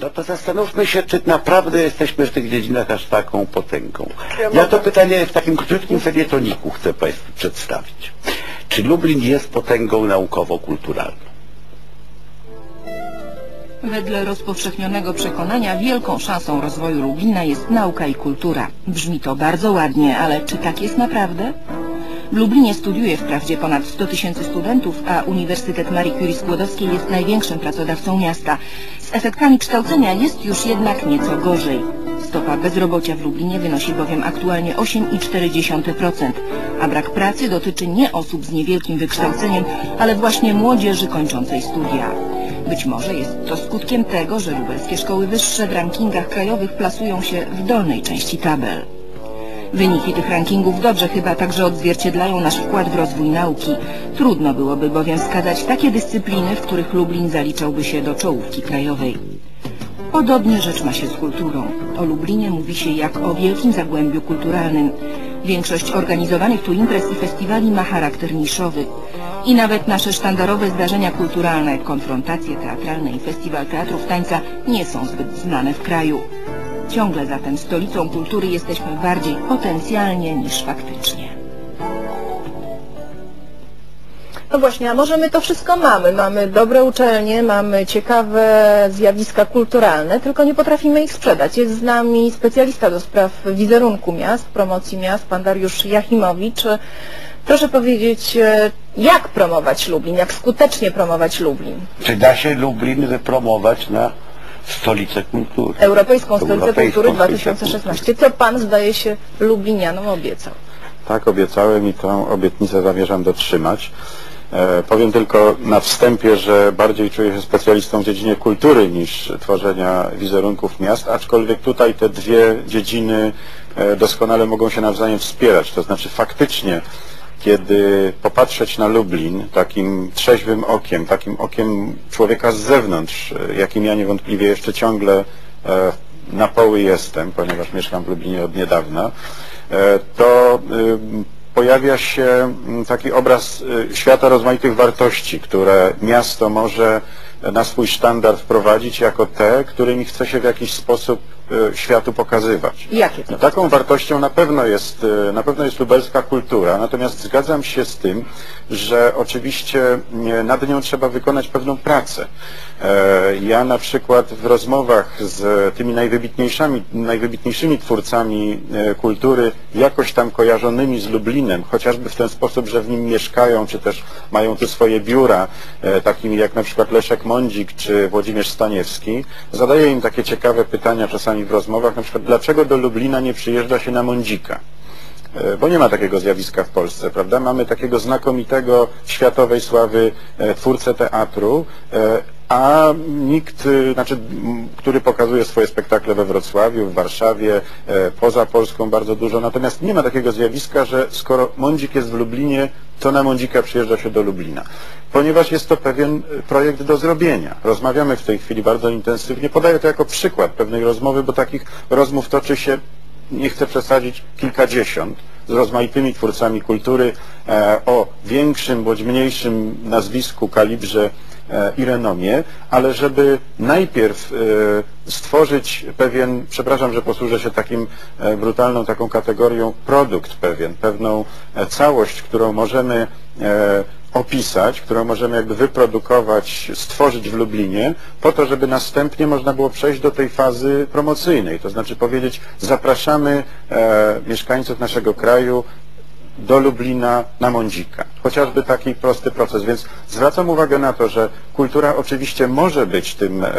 No to zastanówmy się, czy naprawdę jesteśmy w tych dziedzinach aż taką potęgą. Ja Ja to pytanie w takim krótkim felietoniku chcę Państwu przedstawić. Czy Lublin jest potęgą naukowo-kulturalną? Wedle rozpowszechnionego przekonania wielką szansą rozwoju Lublina jest nauka i kultura. Brzmi to bardzo ładnie, ale czy tak jest naprawdę? W Lublinie studiuje wprawdzie ponad 100 tysięcy studentów, a Uniwersytet Marii Curie Skłodowskiej jest największym pracodawcą miasta. Z efektami kształcenia jest już jednak nieco gorzej. Stopa bezrobocia w Lublinie wynosi bowiem aktualnie 8,4%, a brak pracy dotyczy nie osób z niewielkim wykształceniem, ale właśnie młodzieży kończącej studia. Być może jest to skutkiem tego, że lubelskie szkoły wyższe w rankingach krajowych plasują się w dolnej części tabel. Wyniki tych rankingów dobrze chyba także odzwierciedlają nasz wkład w rozwój nauki. Trudno byłoby bowiem wskazać takie dyscypliny, w których Lublin zaliczałby się do czołówki krajowej. Podobnie rzecz ma się z kulturą. O Lublinie mówi się jak o wielkim zagłębiu kulturalnym. Większość organizowanych tu imprez i festiwali ma charakter niszowy. I nawet nasze sztandarowe zdarzenia kulturalne, konfrontacje teatralne i festiwal teatrów tańca nie są zbyt znane w kraju. Ciągle zatem stolicą kultury jesteśmy bardziej potencjalnie niż faktycznie. No właśnie, a może my to wszystko mamy. Mamy dobre uczelnie, mamy ciekawe zjawiska kulturalne, tylko nie potrafimy ich sprzedać. Jest z nami specjalista do spraw wizerunku miast, promocji miast, pan Dariusz Jachimowicz. Proszę powiedzieć, e, jak promować Lublin, jak skutecznie promować Lublin? Czy da się Lublin wypromować na stolicę kultury? Europejską Stolicę Europejską Kultury Stolicę 2016. Co pan zdaje się Lublinianom obiecał? Tak obiecałem i tą obietnicę zamierzam dotrzymać. E, powiem tylko na wstępie, że bardziej czuję się specjalistą w dziedzinie kultury niż tworzenia wizerunków miast, aczkolwiek tutaj te dwie dziedziny e, doskonale mogą się nawzajem wspierać. To znaczy faktycznie, kiedy popatrzeć na Lublin takim trzeźwym okiem, takim okiem człowieka z zewnątrz, e, jakim ja niewątpliwie jeszcze ciągle e, na poły jestem, ponieważ mieszkam w Lublinie od niedawna, e, to y, pojawia się taki obraz świata rozmaitych wartości, które miasto może na swój sztandar wprowadzić jako te, którymi chce się w jakiś sposób y, światu pokazywać. Jakie to? I taką wartością na pewno jest, y, na pewno jest lubelska kultura, natomiast zgadzam się z tym, że oczywiście nad nią trzeba wykonać pewną pracę. E, Ja na przykład w rozmowach z tymi najwybitniejszymi, najwybitniejszymi twórcami e, kultury, jakoś tam kojarzonymi z Lublinem, chociażby w ten sposób, że w nim mieszkają, czy też mają tu swoje biura, e, takimi jak na przykład Leszek Mądzik czy Włodzimierz Staniewski, zadaję im takie ciekawe pytania czasami w rozmowach, na przykład dlaczego do Lublina nie przyjeżdża się na Mądzika? E, bo nie ma takiego zjawiska w Polsce, prawda? Mamy takiego znakomitego światowej sławy e, twórcę teatru, e, a nikt, znaczy, który pokazuje swoje spektakle we Wrocławiu, w Warszawie, e, poza Polską bardzo dużo, natomiast nie ma takiego zjawiska, że skoro Mądzik jest w Lublinie, to na Mądzika przyjeżdża się do Lublina. Ponieważ jest to pewien e, projekt do zrobienia. Rozmawiamy w tej chwili bardzo intensywnie. Podaję to jako przykład pewnej rozmowy, bo takich rozmów toczy się nie chcę przesadzić, kilkadziesiąt z rozmaitymi twórcami kultury e, o większym bądź mniejszym nazwisku, kalibrze i renomie, ale żeby najpierw e, stworzyć pewien, przepraszam, że posłużę się takim e, brutalną taką kategorią, produkt pewien, pewną e, całość, którą możemy e, opisać, którą możemy jakby wyprodukować, stworzyć w Lublinie, po to, żeby następnie można było przejść do tej fazy promocyjnej. To znaczy powiedzieć, zapraszamy e, mieszkańców naszego kraju do Lublina na Mądzika. Chociażby taki prosty proces. Więc zwracam uwagę na to, że kultura oczywiście może być tym, e, e,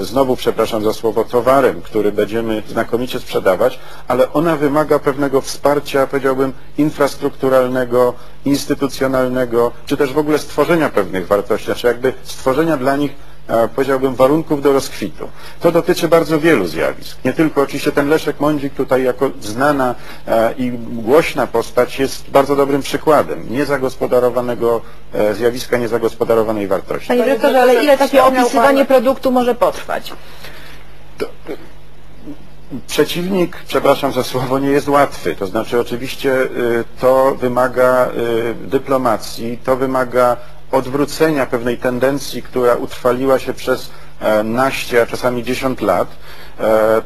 znowu przepraszam za słowo, towarem, który będziemy znakomicie sprzedawać, ale ona wymaga pewnego wsparcia, powiedziałbym, infrastrukturalnego, instytucjonalnego, czy też w ogóle stworzenia pewnych wartości, znaczy jakby stworzenia dla nich powiedziałbym, warunków do rozkwitu. To dotyczy bardzo wielu zjawisk. Nie tylko oczywiście ten Leszek Mądzik tutaj jako znana e, i głośna postać jest bardzo dobrym przykładem niezagospodarowanego e, zjawiska, niezagospodarowanej wartości. Panie dyrektorze, ale ile takie opisywanie produktu może potrwać? Przeciwnik, przepraszam za słowo, nie jest łatwy. To znaczy oczywiście y, to wymaga y, dyplomacji, to wymaga odwrócenia pewnej tendencji, która utrwaliła się przez e, naście, a czasami 10 lat,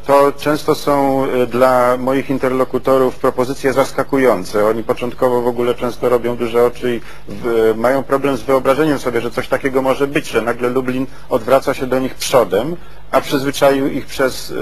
to często są e, dla moich interlokutorów propozycje zaskakujące. Oni początkowo w ogóle często robią duże oczy i w, mają problem z wyobrażeniem sobie, że coś takiego może być, że nagle Lublin odwraca się do nich przodem, a przyzwyczaił ich przez e,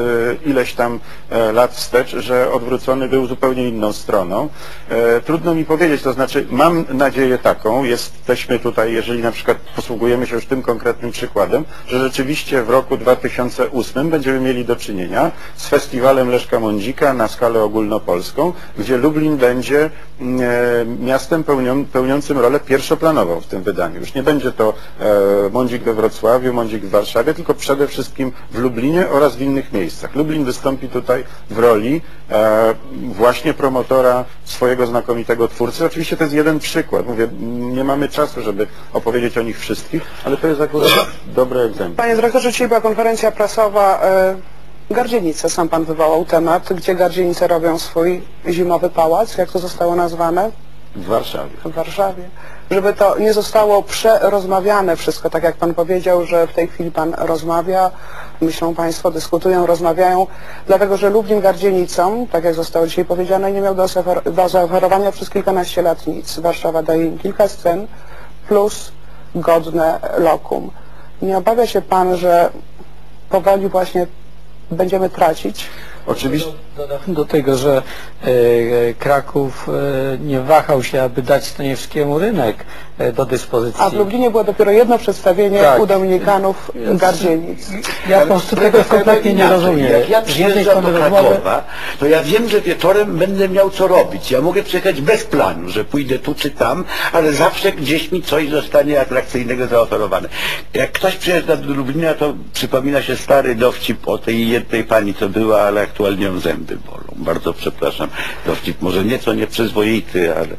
ileś tam e, lat wstecz, że odwrócony był zupełnie inną stroną. E, Trudno mi powiedzieć, to znaczy mam nadzieję taką, jesteśmy tutaj, jeżeli na przykład posługujemy się już tym konkretnym przykładem, że rzeczywiście w roku 2008 będziemy mieli do czynienia z festiwalem Leszka Mądzika na skalę ogólnopolską, gdzie Lublin będzie mm, e, miastem pełnią, pełniącym rolę pierwszoplanową w tym wydaniu. Już nie będzie to e, Mądzik we Wrocławiu, Mądzik w Warszawie, tylko przede wszystkim w Lublinie oraz w innych miejscach. Lublin wystąpi tutaj w roli e, właśnie promotora swojego znakomitego twórcy. Oczywiście to jest jeden przykład. Mówię, nie mamy czasu, żeby opowiedzieć o nich wszystkich, ale to jest akurat dobry egzemplarz. Panie dyrektorze, dzisiaj była konferencja prasowa Gardzienice, sam pan wywołał temat, gdzie Gardzienice robią swój zimowy pałac, jak to zostało nazwane? W Warszawie. w Warszawie, żeby to nie zostało przerozmawiane wszystko, tak jak Pan powiedział, że w tej chwili Pan rozmawia, myślą Państwo, dyskutują, rozmawiają, dlatego że Lublin Gardzienicą, tak jak zostało dzisiaj powiedziane, nie miał do, zaofer- do zaoferowania przez kilkanaście lat nic. Warszawa daje im kilka scen plus godne lokum. Nie obawia się Pan, że powoli właśnie będziemy tracić? Oczywiście. Do tego, że e, Kraków e, nie wahał się, aby dać Staniewskiemu rynek e, do dyspozycji. A w Lublinie było dopiero jedno przedstawienie Tak. u Dominikanów Gardzienic. Ja po prostu tego kompletnie nie Inaczej, rozumiem. Jak ja Z jednej przyjeżdżam do rozmowy, Krakowa, to ja wiem, że wieczorem będę miał co robić. Ja mogę przyjechać bez planu, że pójdę tu czy tam, ale zawsze gdzieś mi coś zostanie atrakcyjnego zaoferowane. Jak ktoś przyjeżdża do Lublina, to przypomina się stary dowcip o tej jednej pani, co była, ale aktualnie ją zęby bolą. Bardzo przepraszam. Dowcip może nieco nieprzyzwoity, ale,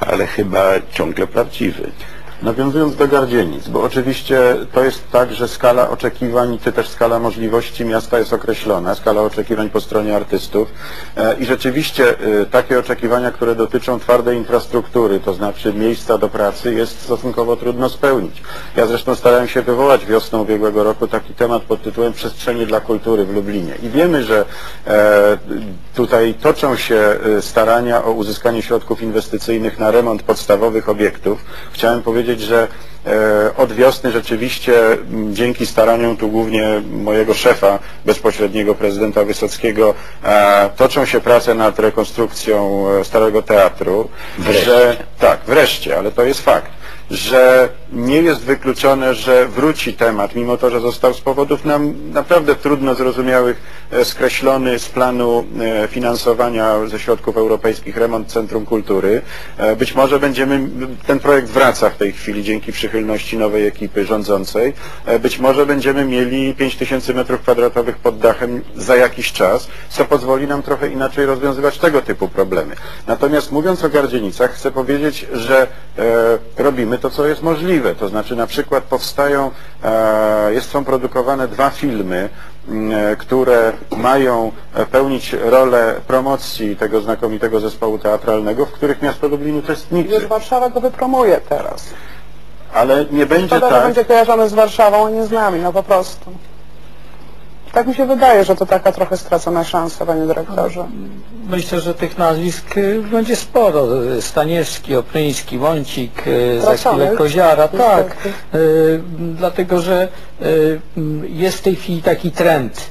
ale chyba ciągle prawdziwy. Nawiązując do Gardzienic, bo oczywiście to jest tak, że skala oczekiwań, czy też skala możliwości miasta jest określona, skala oczekiwań po stronie artystów e, i rzeczywiście e, takie oczekiwania, które dotyczą twardej infrastruktury, to znaczy miejsca do pracy, jest stosunkowo trudno spełnić. Ja zresztą starałem się wywołać wiosną ubiegłego roku taki temat pod tytułem Przestrzenie dla kultury w Lublinie i wiemy, że e, tutaj toczą się e, starania o uzyskanie środków inwestycyjnych na remont podstawowych obiektów. Chciałem powiedzieć, że e, od wiosny rzeczywiście dzięki staraniom tu głównie mojego szefa bezpośredniego prezydenta Wysockiego e, toczą się prace nad rekonstrukcją e, Starego Teatru. Wreszcie. Że, tak, wreszcie, ale to jest fakt że nie jest wykluczone, że wróci temat, mimo to, że został z powodów nam naprawdę trudno zrozumiałych e, skreślony z planu e, finansowania ze środków europejskich remont Centrum Kultury. E, Być może będziemy, ten projekt wraca w tej chwili dzięki przychylności nowej ekipy rządzącej. Być może będziemy mieli 5000 metrów kwadratowych pod dachem za jakiś czas, co pozwoli nam trochę inaczej rozwiązywać tego typu problemy. Natomiast mówiąc o Gardzienicach, chcę powiedzieć, że e, robimy to, co jest możliwe. To znaczy na przykład powstają, e, jest, są produkowane dwa filmy, e, które mają e, pełnić rolę promocji tego znakomitego zespołu teatralnego, w których miasto Lublin uczestniczy. Już Warszawa go wypromuje teraz. Ale nie będzie Szkoda, tak, będzie kojarzony z Warszawą, a nie z nami, no po prostu. Tak mi się wydaje, że to taka trochę stracona szansa, panie dyrektorze. myślę, że tych nazwisk y, będzie sporo. Staniewski, Opryński, Wącik, y, za chwilę Koziara. Tak, y, dlatego, że jest w tej chwili taki trend,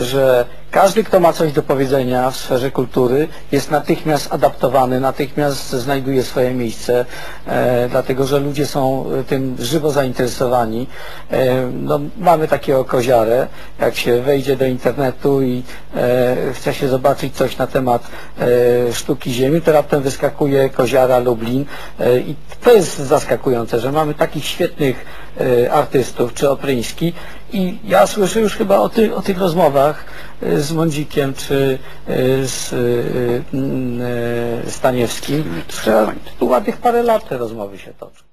że każdy, kto ma coś do powiedzenia w sferze kultury, jest natychmiast adaptowany, natychmiast znajduje swoje miejsce, e, dlatego że ludzie są e, tym żywo zainteresowani. E, no, mamy takiego koziarę, jak się wejdzie do internetu i e, chce się zobaczyć coś na temat e, sztuki ziemi, to raptem wyskakuje koziara Lublin e, i to jest zaskakujące, że mamy takich świetnych e, artystów, czy Opryński i ja słyszę już chyba o, ty, o tych rozmowach e, z Mądzikiem czy e, z e, m, e, Staniewskim. Ładnych parę lat te rozmowy się toczą.